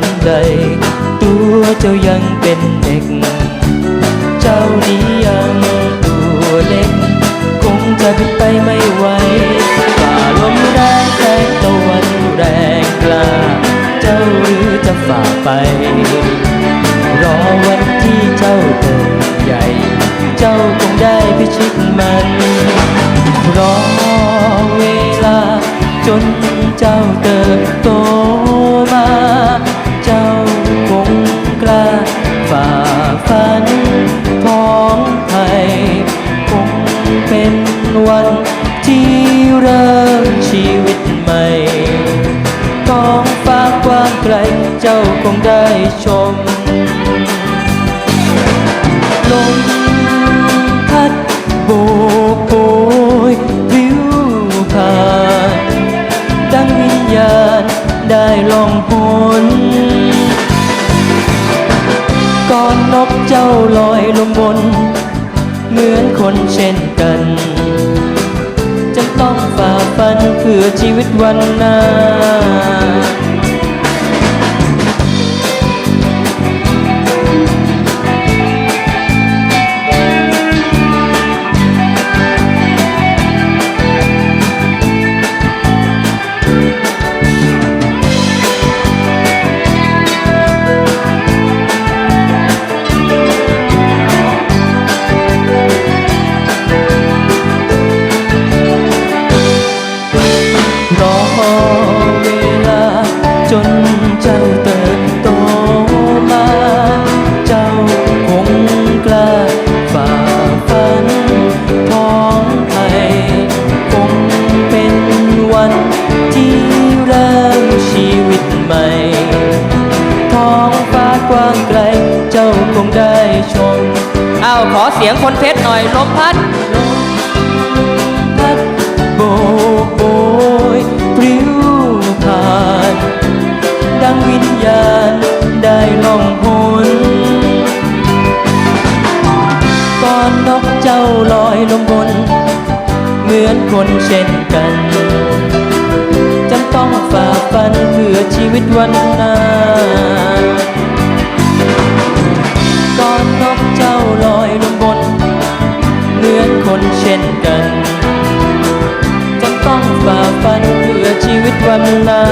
นใด ตัวเจ้ายังเป็นเด็ก เจ้านี้ยังตัวเล็ก คงจะบินไปไม่ไหวฝ่าลมแรงแรงตะวันแรงกล้า เจ้าหรือจะฝ่าไป รอวันที่เจ้าเติบใหญ่ เจ้าคงได้พิชิตมัน ฟ้ากว้างไกลเจ้าคงได้ชม ลมพัดโบกโบยวิวผ่านดังวิญญาณได้ลองหนก่อนนกเจ้าลอยลงบน เหมือนคนเช่นกันจะต้องฝ่าฟันเพื่อชีวิตวันหน้า อ้าวขอเสียงคนเพชรหน่อยลมพัดพัดโบกโบยปลิวผ่าน ดังวิญญาณได้ล่องหนก่อนนกเจ้าลอยลงบน เหมือนคนเช่นกันจำต้องฝ่าฟันเพื่อชีวิตวันหน้าก่อนนก ชีวิตวันน้า